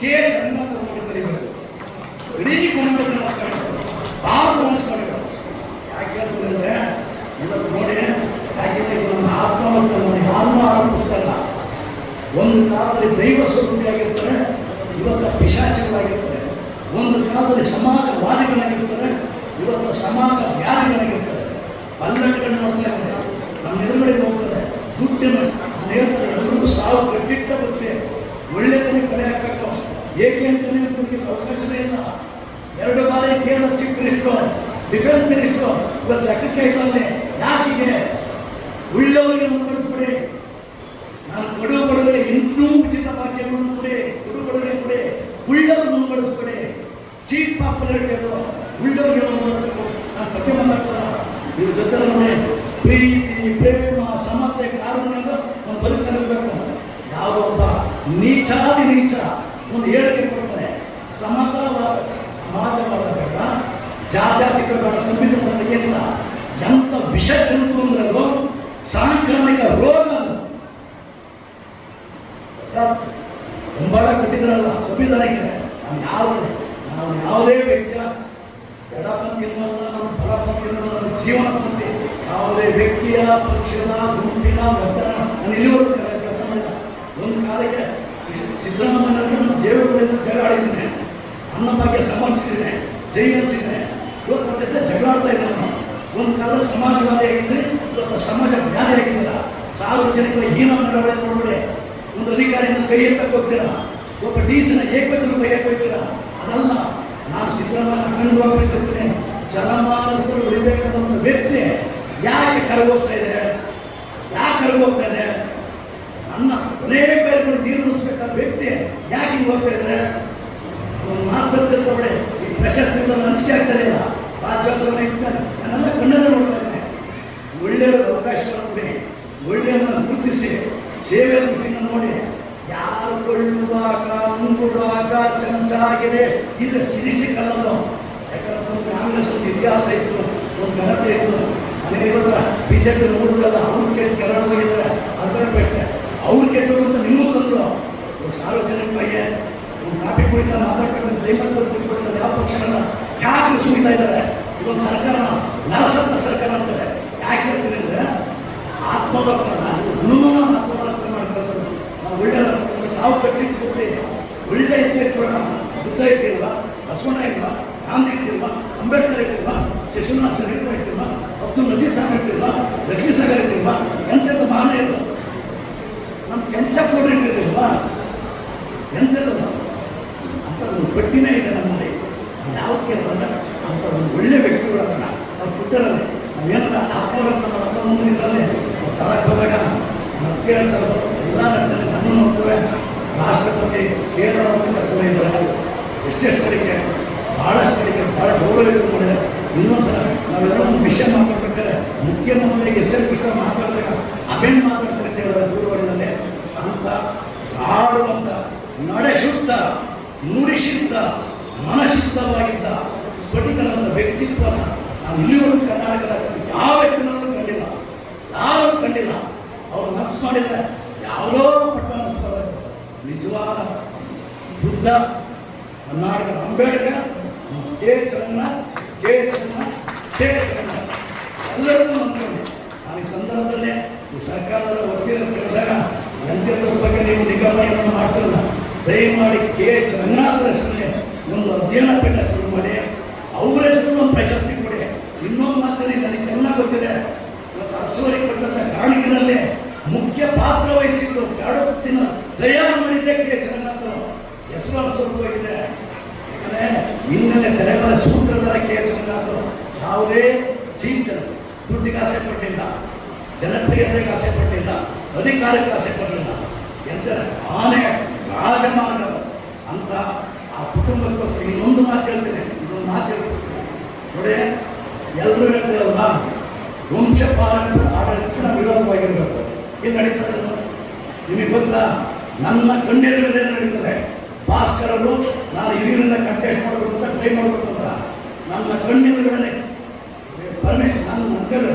K Jagannath ನೋಡಿ ಕಲಿಬೇಕು ಇಡೀ ಕನ್ನಡ ಹಂಚ್ಕೊಂಡಿದ್ರು ಭಾರತ ಹಂಚ್ಕೊಂಡಿದ್ರು ಯಾಕೆ ಹೇಳ್ತದೆ ಅಂದರೆ ಇವತ್ತು ನೋಡಿ ಯಾಕೆಂದ್ರೆ ಇದು ನಮ್ಮ ಆತ್ಮಹತ್ಯೆ ನಾನು ಯಾರನ್ನೂ ಆರೋಪಿಸ್ತಲ್ಲ ಒಂದು ಕಾಲದಲ್ಲಿ ದೈವ ಸ್ವರೂಪಿಯಾಗಿರ್ತಾರೆ ಇವತ್ತು ಪಿಶಾಚಿಗಳಾಗಿರ್ತಾರೆ ಒಂದು ಕಾಲದಲ್ಲಿ ಸಮಾಜವಾದಿಗಳಾಗಿರ್ತಾರೆ ಇವತ್ತು ಸಮಾಜ ವ್ಯಾಧಿಗಳಾಗಿರ್ತಾರೆ ಪಲ್ಲಟಗಳನ್ನು ನೋಡ್ತಾ ಇದ್ದಾರೆ ನಮ್ಮ ಎದುರುಗಡೆ ಹೋಗ್ತಾರೆ ದುಡ್ಡಿನ ನಾನು ಹೇಳ್ತಾರೆ ಎಲ್ಲರಿಗೂ ಸಾವು ಕಟ್ಟಿಟ್ಟ ಬರುತ್ತೆ ಒಳ್ಳೆಯದನ್ನೇ ಕಲೆ ಹಾಕಬೇಕು ಏಕೆ ಅಂತಲೇ ಅದಕ್ಕೆ ಅವಕಾಶವೇ ಇಲ್ಲ. ಎರಡು ಬಾರಿ ಕೇಂದ್ರ ಚೀಫ್ ಮಿನಿಸ್ಟರ್, ಡಿಫೆನ್ಸ್ ಮಿನಿಸ್ಟರ್ ಇವತ್ತು ಲೆಕ್ಕಕ್ಕೆ ಇಲ್ಲವೇ ಯಾಕಿದೆ ಉಳ್ಳವರಿಗೆ ಮುನ್ನಡೆಸ್ಬಿಡಿ ನಾನು ಕಡು ಬಡವರಿಗೆ ಇನ್ನೂ ಉಚಿತ ಭಾಗ್ಯವನ್ನು ಕೊಡಿ ಕಡು ಬಡವರಿಗೆ ಕೊಡಿ. ಉಳ್ಳವರು ಮುನ್ನಡೆಸ್ಬಿಡಿ ಚೀಫ್ ಪಾಪ್ಯುಲಾರಿಟಿ ಅದು. ಉಳ್ಳವರಿಗೆ ಮುನ್ನಡೆಸಬೇಕು ನಾನು ಬಗ್ಗೆ ಮಾತಾಡ್ತಾರ ಇವ್ರ ಜೊತೆ ನೋಡಿ ಒಂದು ಹೇಳಿಕೆ ಕೊಡ್ತಾರೆ ಸಮತಾವಾದ ಸಮಾಜವಾದ ಬೇಡ ಜಾತ್ಯಾತೀತ ಬೇಡ ಸಂವಿಧಾನ ಎಂಥ ಎಂತ ವಿಷ ಜಂತು ಅಂದ್ರೆ ಅದು ಸಾಂಕ್ರಾಮಿಕ ರೋಗ. ಮುಂಬಾಳ ಕೊಟ್ಟಿದ್ರಲ್ಲ ಸಂವಿಧಾನಕ್ಕೆ ನಾವು ಯಾವುದೇ ನಾವು ಯಾವುದೇ ವ್ಯಕ್ತಿಯ ಎಡಪಂಥಿಯನ್ನಲ್ಲ ನಾವು ಬಲಪಂಥಿಯನ್ನಲ್ಲ ನಮ್ಮ ಜೀವನ ಪಂಥಿ, ಯಾವುದೇ ವ್ಯಕ್ತಿಯ ಪಕ್ಷದ ಗುಂಪಿನ ಒತ್ತಡ ನಾನು ಇಲ್ಲಿವರೆಗೂ ಕೆಲ- ಕೆಲಸ ಮಾಡಿಲ್ಲ ಒಂದು ಕಾಲಕ್ಕೆ ಸಿದ್ದರಾಮಯ್ಯನವರಿಗೆ ಅನ್ನಭಾಗ್ಯ ಆಡಿದ್ದೇನೆ. ಅನ್ನ ಬಗ್ಗೆ ಸಂಬಂಧಿಸಿದೆ ಜೈ ಅನಿಸಿದ್ದೇನೆ ಇವತ್ತು ಮತ್ತೆ ಜೊತೆ ಜಗಳ ಆಡ್ತಾ ನಾನು ಒಂದು ಕಾಲ ಸಮಾಜವಾದಿ ಆಗಿದ್ದರೆ ಇವತ್ತು ಸಮಾಜ ಜ್ಞಾನ ಆಗಿದ್ದಿಲ್ಲ ಸಾರ್ವಜನಿಕರ ಹೀನ ನಡವಳಿ ನೋಡ್ಬಿಡಿ. ಒಂದು ಅಧಿಕಾರಿಯನ್ನು ಕೈ ಎತ್ತಕ್ಕೆ ಹೋಗ್ತೀರಾ? ಒಬ್ಬ ನ ಏಕವಚನ ಕೈ ಹೋಗ್ತೀರಾ ಅದಲ್ಲ, ನಾನು ಸಿದ್ದರಾಮಯ್ಯ ಹೋಗ್ತಿರ್ತೀನಿ ಜನಮಾನಸರು ಉಳಿಬೇಕಾದ ಒಂದು ವ್ಯಕ್ತಿ ಯಾಕೆ ಕರಗೋಗ್ತಾ ಇದೆ? ಯಾಕೆ ಕರಗೋಗ್ತಾ ಇದೆ? ನನ್ನ ಅನೇಕ ನೀರು ವ್ಯಕ್ತಿ ಯಾಕೆ ಹಿಂಗೆ ಹೋಗ್ತಾ ಇದ್ರೆ ಒಂದು ಮಾತು ತಿಳ್ಕೊಬೇಡಿ ಈ ಪ್ರಶಸ್ತಿ ಅನಿಸಿಕೆ ಆಗ್ತಾ ಇಲ್ಲ. ರಾಜ್ಯೋತ್ಸವ ನಾನೆಲ್ಲ ಕಣ್ಣದ ನೋಡ್ತಾ ಇದ್ದೇನೆ. ಒಳ್ಳೆಯ ಅವಕಾಶಗಳನ್ನು ಕೊಡಿ. ಒಳ್ಳೆಯನ್ನು ಗುರುತಿಸಿ. ಸೇವೆ ದೃಷ್ಟಿಯನ್ನು ನೋಡಿ. ಯಾರು ಕೊಳ್ಳುವಾಗ ಮುಂಗುಡುವಾಗ ಚಮಚ ಆಗಿದೆ ಇದು ಇದಿಷ್ಟಕ್ಕಲ್ಲದು ಯಾಕಂದ್ರೆ ಒಂದು ಕಾಂಗ್ರೆಸ್ ಒಂದು ಇತಿಹಾಸ ಇತ್ತು. ಒಂದು ಘನತೆ ಇತ್ತು. ಅದೇ ಇವಾಗ ಬಿ ಜೆ ಪಿ ನೋಡುವುದಲ್ಲ ಅವ್ರು ಕೆಟ್ಟು ಕೆರಳು ಹೋಗಿದ್ದಾರೆ. ಅದರ ಬಿಟ್ಟೆ ಅವ್ರು ತಂದ್ರು ಒಂದು ಕಾಫಿ ಕುಡಿತಾ ಮಾತಾಡ್ಕೊಂಡು ದಯಮಾಡಿ ತಿಳ್ಕೊಂಡಿದ್ದಾರೆ ಯಾವ ಪಕ್ಷಗಳನ್ನ ಯಾಕೆ ಸುಳಿತಾ ಇದ್ದಾರೆ? ಇದೊಂದು ಸರ್ಕಾರ ನರಸತ್ತ ಸರ್ಕಾರ ಅಂತಾರೆ. ಯಾಕೆ ಹೇಳ್ತೀನಿ ಅಂದರೆ ಆತ್ಮದರ್ಪಣ ಆತ್ಮದರ್ಪಣ ಮಾಡ್ಕೊಳ್ತಾರೆ ನಾವು ಒಳ್ಳೆ ಸಾವು ಕಟ್ಟಿಟ್ಟು ಕೊಟ್ಟು ಒಳ್ಳೆ ಇಟ್ಕೊಳ್ಳೋಣ ಬುದ್ಧ ಇಟ್ಟಿಲ್ವಾ ಬಸವಣ್ಣ ಇಲ್ವಾ ಗಾಂಧಿ ಅಂಬೇಡ್ಕರ್ ಒಂದು ಒಳ್ಳೆ ವ್ಯಕ್ತಿಗಳನ್ನ ನಾವು ಪುಟ್ಟರಲ್ಲಿ ನಾವೇನಾರ ಆತ್ಮರತ್ನ ನಮ್ಮ ಅಪ್ಪ ಮುಂದಿನಲ್ಲಿ ತಳಕ್ಕೆ ಹೋದಾಗ ನಾವು ಕೇಳ್ತಾರೆ ಎಲ್ಲ ನಟ್ಟಲ್ಲಿ ನಾನು ನೋಡ್ತೇವೆ. ರಾಷ್ಟ್ರಪತಿ, ಕೇರಳ ಕರ್ಕೊಂಡು ಇದ್ದಾರೆ ಎಷ್ಟೆಷ್ಟು ಕಡೆಗೆ ಭಾಳಷ್ಟು ಕಡೆಗೆ ಭಾಳ ಗೌರವ ಕೂಡ ಇನ್ನೊಂದು ಸಲ ನಾವೆಲ್ಲ ಒಂದು ವಿಷಯ ಮಾತಾಡ್ಬೇಕಾದ್ರೆ ಮುಖ್ಯಮಂತ್ರಿಗೆ ಎಸ್ ಎಲ್ ಕೃಷ್ಣ ಮಾತಾಡಿದಾಗ ಅವೇನು ಮಾತಾಡ್ತಾರೆ ಅಂತ ಹೇಳಿದ್ರೆ ದೂರವಾಣಿನಲ್ಲಿ ಅಂತ ಆಡುವಂತ ನಡೆ ಶುದ್ಧ ನುಡಿ ಶುದ್ಧ ಮನಶುದ್ಧವಾಗಿದ್ದ ಸ್ಫಟಿಕನಂತ ವ್ಯಕ್ತಿತ್ವನ ನಾವು ಇಲ್ಲಿವರೆಗೂ ಕರ್ನಾಟಕ ರಾಜ್ಯದಲ್ಲಿ ಯಾವ ವ್ಯಕ್ತಿನಲ್ಲೂ ಕಂಡಿಲ್ಲ ಯಾರೂ ಕಂಡಿಲ್ಲ ಅವ್ರು ಮನಸ್ಸು ಮಾಡಿದ್ರೆ ಯಾವುದೋ ಪಟ್ಟ ಅನಿಸ್ತಾರೆ ನಿಜವಾದ Buddha Karnataka Ambedkar, K Channa K Channa K Channa ಎಲ್ಲರನ್ನೂ ಅಂದ್ಕೊಂಡೆ ಈ ಸಂದರ್ಭದಲ್ಲಿ ಈ ಸರ್ಕಾರದ ವಕೀಲರು ಕೇಳಿದಾಗ ಎಂತೆಂದ ಬಗ್ಗೆ ನೀವು ನಿಗಮನೆಯನ್ನು ಮಾಡ್ತಿರಲ್ಲ ದಯಮಾಡಿ ಕೆ ಜಗನ್ನಾಥರ ಹೆಸರಲ್ಲಿ ಒಂದು ಅಧ್ಯಯನ ಪೀಠ ಶುರು ಮಾಡಿ. ಅವರ ಹೆಸರು ಒಂದು ಪ್ರಶಸ್ತಿ ಕೊಡಿ. ಇನ್ನೊಂದು ಮಾತಿನ ನನಗೆ ಚೆನ್ನಾಗಿ ಗೊತ್ತಿದೆ. ಇವತ್ತು ಅಸೂರಿ ಕೊಟ್ಟಂತ ಕಾಣಿಕೆನಲ್ಲಿ ಮುಖ್ಯ ಪಾತ್ರ ವಹಿಸಿದ್ದು ಕಾಡುತ್ತಿನ ತಯಾರು ಮಾಡಿದ್ದೆ ಕೆ ಜಗನ್ನಾಥರು ಹೆಸರು ಸ್ವರೂಪವಾಗಿದೆ ಯಾಕಂದ್ರೆ ಹಿನ್ನೆಲೆ ತೆರೆಮರೆ ಸೂತ್ರಧಾರ ಕೆ ಯಾವುದೇ ಚಿಂತನೆ ದುಡ್ಡಿಗೆ ಆಸೆ ಪಟ್ಟಿಲ್ಲ ಜನಪ್ರಿಯತೆಗೆ ಆಸೆ ಪಟ್ಟಿಲ್ಲ ಅಧಿಕಾರಕ್ಕೆ ಆಸೆ ಪಟ್ಟಿಲ್ಲ ಎಂದರೆ ಆನೆ ರಾಜಮಾನ ಅಂತ ಆ ಕುಟುಂಬಕ್ಕೋಸ್ಕರ ಇನ್ನೊಂದು ಮಾತು ಹೇಳ್ತೇನೆ, ಇನ್ನೊಂದು ಮಾತು ಹೇಳ್ಕೊಡ್ತೇನೆ ನೋಡಿ, ಎಲ್ಲರೂ ಹೇಳ್ತೀರಲ್ಲ ವಂಶ ಪಾರಂಪರ ಆಡಳಿತಕ್ಕೆ ನಾವು ವಿರೋಧವಾಗಿರಬೇಕು. ಏನು ನಡೀತದೆ? ನಿಮಗೆ ಗೊತ್ತಾ? ನನ್ನ ಕಣ್ಣೆದುರುಗಡೆ ನಡೀತದೆ. ಭಾಸ್ಕರರು ನಾನು ಇವರಿಂದ ಕಂಟೆಸ್ಟ್ ಮಾಡಬೇಕು ಅಂತ ಟ್ರೈ ಮಾಡಬೇಕು ಅಂತ. ನನ್ನ ಕಣ್ಣೆದುರುಗಡೆ ಪರಮೇಶ್ವರ್ ನನ್ನ ಮಕ್ಕಳು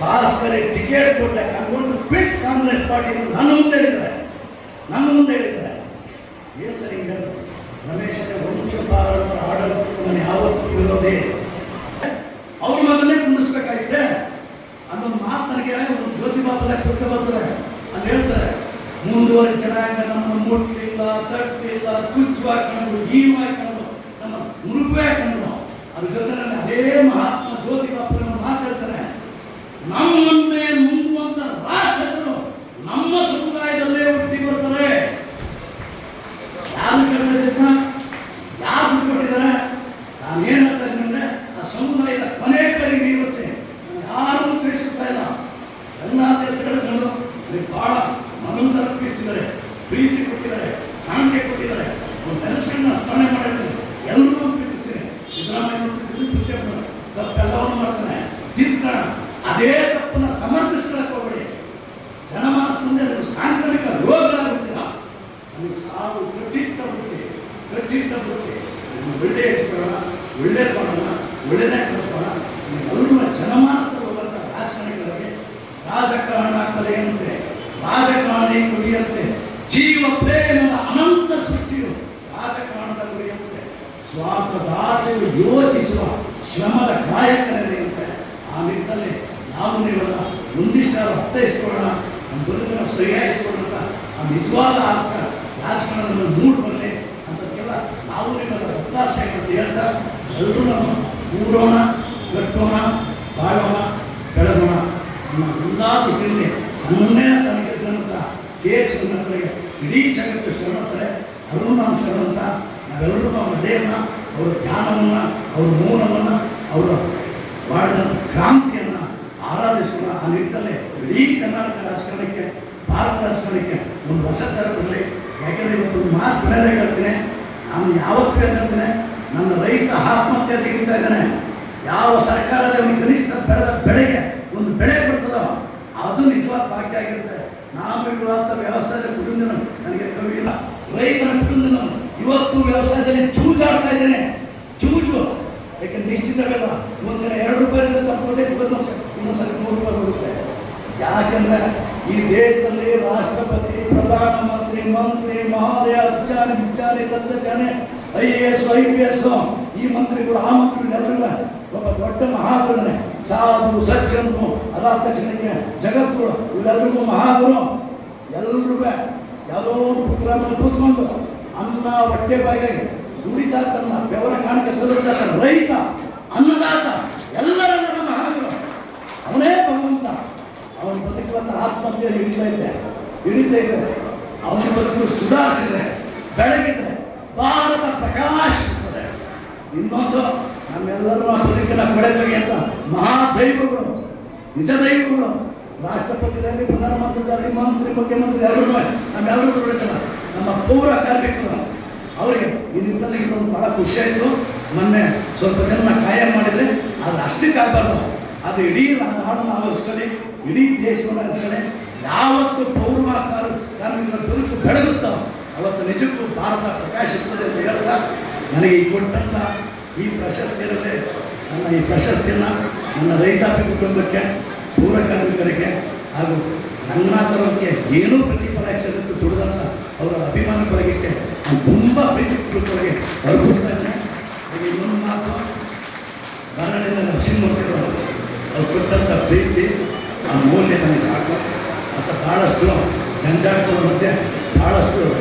ಭಾಸ್ಕರ್ ಟಿಕೆಟ್ ಕೊಟ್ಟೆ ಹಾಕೊಂಡು ಬಿಟ್ ಕಾಂಗ್ರೆಸ್ ಪಾರ್ಟಿ ನನ್ನ ಮುಂದೆ ಹೇಳಿದ್ದಾರೆ. ನನ್ನ ಮುಂದೆ ಹೇಳಿದ್ದಾರೆ. ಏನು ಸರಿ ಹಿಂಗೆ ರಮೇಶ್ ವಂಶಪಾರಂಪರ ಆಡಳಿತಕ್ಕೆ ನಾನು ಯಾವತ್ತೂ ಇರೋದೇ ಅವ್ರ ಮಗನೇ ಕುಂದಿಸ್ಬೇಕಾಗಿದೆ. ಅನ್ನೊಂದು ಮಾತು ನನಗೆ ಒಂದು ಜ್ಯೋತಿ ಬಾಬಲ್ಲ ಪುಸ್ತಕ ಬರ್ತದೆ. ಅಂತ ಹೇಳ್ತಾರೆ, ಮುಂದುವರೆ ಜನಾಂಗ ನಮ್ಮ ಮುಟ್ಲಿಲ್ಲ ತಟ್ಟಲಿಲ್ಲ ಕುಚ್ಚು ಹಾಕೊಂಡು ಈ ಹಾಕೊಂಡು ನಮ್ಮ ಮುರುಪೇ ಹಾಕೊಂಡು ಅದ್ರ ಜೊತೆನಲ್ಲಿ ಅದೇ ಮಹಾತ್ಮ ಜ್ಯೋತಿ ಬಾಪು ಮಾತಾಡ್ತಾರೆ ನಮ್ಮನ್ನೇ ನುಂಗುವಂತ ರಾಕ್ಷಸರು ನಮ್ಮ ಸಮುದಾಯದಲ್ಲೇ ಹುಟ್ಟಿ ಬರ್ತಾರೆ ಯಾರು ಕರೆದಿದ್ದ ಯಾರು ಬಿಟ್ಕೊಟ್ಟಿದ್ದಾರೆ ನಾನು ಏನು ಹೇಳ್ತಾ ಇದ್ದೀನಿ ಅಂದ್ರೆ ಆ ಸಮುದಾಯದ ಕೊನೆ ಕರೆ ನಿರ್ವಹಿಸಿ ಯಾರನ್ನು ದ್ವೇಷಿಸ್ತಾ ಇಲ್ಲ ಎಲ್ಲ ದೇಶಗಳು ಕಂಡು ನನಗೆ ಬಹಳ ಮನಂತರ ಅರ್ಪಿಸಿದ್ದಾರೆ ಪ್ರೀತಿ ಕೊಟ್ಟಿದ್ದಾರೆ ಕಾಣಿಕೆ ಕೊಟ್ಟಿದ್ದಾರೆ ಅವ್ರ ಕೆಲಸಗಳನ್ನ ಸ್ಮರಣೆ ಮಾಡಿರ್ತೀನಿ ಎಲ್ಲರೂ ಪ್ರೀತಿಸ್ತೀನಿ ಸಿದ್ದರಾಮಯ್ಯ ಪ್ರೀತಿಸ್ತೀನಿ ಪ್ರತಿಯೊಬ್ಬರು ತಪ್ಪೆಲ್ಲವನ್ನು ಮಾಡ್ತಾನೆ ತಿದ್ಕೋಣ ಅದೇ ತಪ್ಪನ್ನ ಸಮರ್ಥಿಸ್ಕೊಳಕ್ ಹೋಗ್ಬೇಡಿ. ಜನಮಾನಸ ಮುಂದೆ ಅದು ಸಾಂಕ್ರಾಮಿಕ ರೋಗಗಳಾಗುತ್ತೀರ ಅಲ್ಲಿ ಸಾವು ಕಟ್ಟಿಟ್ಟ ಬುದ್ಧಿ ಕಟ್ಟಿಟ್ಟ ನಮ್ಗೆ ಒಳ್ಳೆ ಹಚ್ಕೊಳ್ಳೋಣ ಒಳ್ಳೇದು ಮಾಡೋಣ ಒಳ್ಳೆಯದೇ ಕಳಿಸ್ಕೋಣ ಎಲ್ಲರೂ ಜನಮಾನಸದಲ್ಲಿ ಹೋಗುವಂಥ ರಾಜಕಾರಣಿಗಳಿಗೆ ರಾಜಕಾರಣ ಕಲೆಯಂತೆ ರಾಜಕಾರಣಿ ಕುರಿಯಂತೆ, ಜೀವ ಪ್ರೇಮದ ಅನಂತ ಸೃಷ್ಟಿಯು ರಾಜಕಾರಣದ ಕುರಿಯಂತೆ. ಸ್ವಾರ್ಥದಾಚೆಯು ಯೋಚಿಸುವ ಶ್ರಮದ ಕಾಯಕನೆಂತೆ ಆ ನಿಟ್ಟಿನಲ್ಲಿ ನಾವು ನೀವೆಲ್ಲ ಒಂದಿಷ್ಟಾರು ಅರ್ಥೈಸ್ಕೊಳ್ಳೋಣ ನಮ್ಮ ಬದುಕನ್ನು ಅಂತ ಆ ನಿಜವಾದ ಅರ್ಥ ರಾಜಕಾರಣದಲ್ಲಿ ಮೂಡ್ ಬರಲಿ ಅಂತಕ್ಕೆಲ್ಲ ನಾವು ನಿಮ್ಮ ಅವಕಾಶ ಅಂತ ಹೇಳ್ತಾ ಎಲ್ಲರೂ ನಾವು ಕೂಡೋಣ ಕಟ್ಟೋಣ ಬಾಳೋಣ, ಬೆಳಗೋಣ ನಮ್ಮ ಎಲ್ಲ ದೃಷ್ಟಿಯಲ್ಲಿ ನನ್ನನ್ನೇ ತನಗೆ ಅಂತ ಕೆ ಎಚ್ ಶರಣತ್ತರಿಗೆ ಇಡೀ ಜಗತ್ತು ಶರಣತ್ತಾರೆ ಅವರು ನಾವು ಶರಣಂತ, ನಾವೆಲ್ಲರೂ ನಾವು ಹೃದಯವನ್ನು ಅವರ ಧ್ಯಾನವನ್ನು, ಅವರ ಮೌನವನ್ನು, ಅವರ ಬಾಳದ ಕ್ರಾಂತಿಯನ್ನು ಆರಾಧಿಸೋಣ ಆ ನಿಟ್ಟಲ್ಲಿ ಇಡೀ ಕರ್ನಾಟಕ ರಾಷ್ಟ್ರಕ್ಕೆ, ಭಾರತ ರಾಷ್ಟ್ರಕ್ಕೆ ಒಂದು ಹೊಸ ಥರ ಬರಲಿ. ಯಾಕೆಂದರೆ ಇವತ್ತು ಒಂದು ಮಾತು ಬೆಳೆದೇ ಹೇಳ್ತೀನಿ. ನಾನು ಯಾವತ್ತೂ ಹೇಳ್ತೇನೆ? ನನ್ನ ರೈತ ಆತ್ಮಹತ್ಯೆ ತೆಗಿತಾ ಇದ್ದಾನೆ. ಯಾವ ಸರ್ಕಾರದ ಒಂದು ಕನಿಷ್ಠ ಬೆಳೆದ ಬೆಳೆಗೆ ಒಂದು ಬೆಳೆ ಬರ್ತದೋ, ಅದು ನಿಜವಾದ ಭಾಗ್ಯ ಆಗಿರುತ್ತೆ. ನಾನು ಇರುವಂಥ ವ್ಯವಸಾಯದ ಕುಟುಂಬನ ನನಗೆ ಕವಿಯಿಲ್ಲ ರೈತನ ಕುಟುಂಬ ಇವತ್ತು ವ್ಯವಸಾಯದಲ್ಲಿ ಚೂಚಾಡ್ತಾ ಇದ್ದೇನೆ. ಚೂಚು ಯಾಕೆ ನಿಶ್ಚಿತ ಬೇಡ ಒಂದಿನ ಎರಡು ರೂಪಾಯಿಂದ ತಗೊಂಡೆ ಇನ್ನೊಂದು ಇನ್ನೊಂದ್ಸರಿ ಮೂರು ರೂಪಾಯಿ ಬರುತ್ತೆ ಯಾಕೆಂದ್ರೆ ಈ ದೇಶದಲ್ಲಿ ರಾಷ್ಟ್ರಪತಿ, ಪ್ರಧಾನಮಂತ್ರಿ, ಮಂತ್ರಿ ಮಹೋದಯ ಅಜ್ಜಾನಿ ವಿಚಾರಿ ತಜ್ಜಾನಿ I A S, I P S, ಈ ಮಂತ್ರಿಗಳು, ಆ ಮಂತ್ರಿಗಳು ಎಲ್ಲರೂ ಒಬ್ಬ ದೊಡ್ಡ ಮಹಾಗುರನೆ, ಸಾಧು, ಸಜ್ಜನರು ಅದಾದ ತಕ್ಷಣಕ್ಕೆ ಜಗದ್ಗುರು ಇವರೆಲ್ಲರಿಗೂ ಮಹಾಗುರು. ಎಲ್ರಿಗೂ ಯಾವುದೋ ಒಂದು ಪ್ರೋಗ್ರಾಮಲ್ಲಿ ಕೂತ್ಕೊಂಡು ಅನ್ನ, ಹೊಟ್ಟೆ ಬಾಯಿಗೆ ದುಡಿತಾ ತನ್ನ ಬೆವರ ಕಾಣಿಕೆ ಸಲ್ಲಿಸ್ತಾ ರೈತ, ಅನ್ನದಾತ ಎಲ್ಲರನ್ನ ನಮ್ಮ ಮಹಾಗುರು ಅವನೇ ಭಗವಂತ ಅವನ ಬದುಕುವಂತ ಆತ್ಮಹತ್ಯೆಯಲ್ಲಿ ಹಿಡಿತಾ ಇದೆ ಹಿಡಿತಾ ಇದ್ದಾರೆ. ಅವನ ಬದುಕು ಸುಧಾರಿಸಿದೆ ಬೆಳಗಿದೆ ಭಾರತ ಪ್ರಕಾಶಿಸುತ್ತದೆ. ಇನ್ನೊಂದು ನಮ್ಮೆಲ್ಲರೂ ಆ ಬದುಕಿನ ಕೊಳೆತಗೆ ಅಂತ ಮಹಾದೈವಗಳು, ನಿಜ ದೈವಗಳು ರಾಷ್ಟ್ರಪತಿದಲ್ಲಿ ಪ್ರಧಾನಮಂತ್ರಿದಲ್ಲಿ ಮಂತ್ರಿ, ಮುಖ್ಯಮಂತ್ರಿ ಎಲ್ಲರೂ ನಮ್ಮೆಲ್ಲರೂ ದುಡಿತಲ್ಲ ನಮ್ಮ ಪೌರ ಕಾರ್ಮಿಕರು, ಅವರಿಗೆ ಈ ನಿಟ್ಟಿನಲ್ಲಿ ಬಹಳ ಖುಷಿ ಆಯಿತು. ಮೊನ್ನೆ ಸ್ವಲ್ಪ ಜನ ಕಾಯಂ ಮಾಡಿದರೆ ಅದು ಅಷ್ಟೇ ಆಗಬಾರ್ದು ಅದು ಇಡೀ ನಾಡನ್ನು ಆವರಿಸ್ಕೊಳ್ಳಿ. ಇಡೀ ದೇಶವನ್ನು ಅಂತಾನೆ ಯಾವತ್ತು ಪೌರ್ವ ಕಾರ್ಮಿಕರ ಬದುಕು ಬೆಳಗುತ್ತೋ ಅವತ್ತು ನಿಜಕ್ಕೂ ಭಾರತ ಪ್ರಕಾಶಿಸ್ತದೆ ಅಂತ ಹೇಳ್ತಾ ನನಗೆ ಕೊಟ್ಟಂಥ ಈ ಪ್ರಶಸ್ತಿಯಲ್ಲೇ ನನ್ನ ಈ ಪ್ರಶಸ್ತಿಯನ್ನ ನನ್ನ ರೈತಾಪಿ ಕುಟುಂಬಕ್ಕೆ ಪೂರ ಕಾರ್ಮಿಕರಿಗೆ ಹಾಗೂ ರಂಗನಾಥರವ್ರಿಗೆ ಏನೂ ಪ್ರತಿಫಲ ಹೆಚ್ಚಿದ್ದು ದುಡಿದಂಥ ಅವರ ಅಭಿಮಾನ ಬಳಗಕ್ಕೆ ತುಂಬ ಪ್ರೀತಿ ಕುಟುಂಬಗಳಿಗೆ ಅರ್ಪಿಸ್ತಾ ಇದ್ದೇನೆ. ಇನ್ನೊಂದು ಮಾತು ಮರಣದಿಂದ ನರಸಿಂಹಮೂರ್ತಿಗಳು ಅವ್ರು ಕೊಟ್ಟಂಥ ಪ್ರೀತಿ ಆ ಮೌಲ್ಯ ನಮಗೆ ಸಾಕು. ಮತ್ತು ಭಾಳಷ್ಟು ಜಂಜಾಟದ ಮಧ್ಯೆ ಭಾಳಷ್ಟು